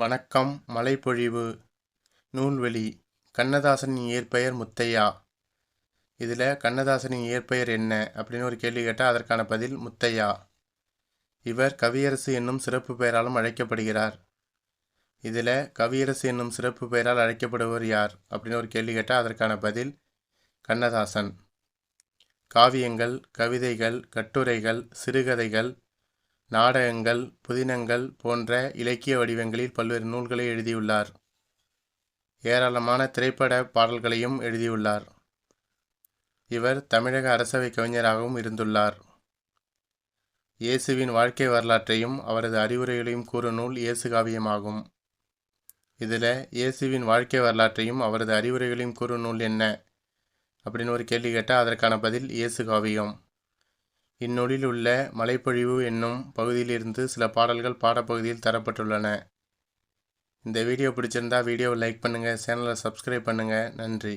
வணக்கம் மழைப்பொழிவு நூல்வெளி கண்ணதாசனின் இயற்பெயர் முத்தையா. இதில் கண்ணதாசனின் இயற்பெயர் என்ன அப்படின்னு ஒரு கேள்வி கேட்டால் அதற்கான பதில் முத்தையா. இவர் கவியரசு என்னும் சிறப்பு பெயராலும் அழைக்கப்படுகிறார். இதில் கவியரசு என்னும் சிறப்பு பெயரால் அழைக்கப்படுவர் யார் அப்படின்னு ஒரு கேள்வி கேட்டால் அதற்கான பதில் கண்ணதாசன். காவியங்கள் கவிதைகள் கட்டுரைகள் சிறுகதைகள் நாடகங்கள் புதினங்கள் போன்ற இலக்கிய வடிவங்களில் பல்வேறு நூல்களை எழுதியுள்ளார். ஏராளமான திரைப்பட பாடல்களையும் எழுதியுள்ளார். இவர் தமிழக அரசவை கவிஞராகவும் இருந்துள்ளார். இயேசுவின் வாழ்க்கை வரலாற்றையும் அவரது அறிவுரைகளையும் கூறும் நூல் இயேசு காவியமாகும். இதில் இயேசுவின் வாழ்க்கை வரலாற்றையும் அவரது அறிவுரைகளையும் கூறும் நூல் என்ன? அப்படின்னு ஒரு கேள்வி கேட்டால் அதற்கான பதில் இயேசு காவியம். இந்நூலில் உள்ள மலைப்பொழிவு என்னும் பகுதியிலிருந்து சில பாடல்கள் பாடப்பகுதியில் தரப்பட்டுள்ளன. இந்த வீடியோ பிடிச்சிருந்தா வீடியோவை லைக் பண்ணுங்கள் சேனலை சப்ஸ்கிரைப் பண்ணுங்கள் நன்றி.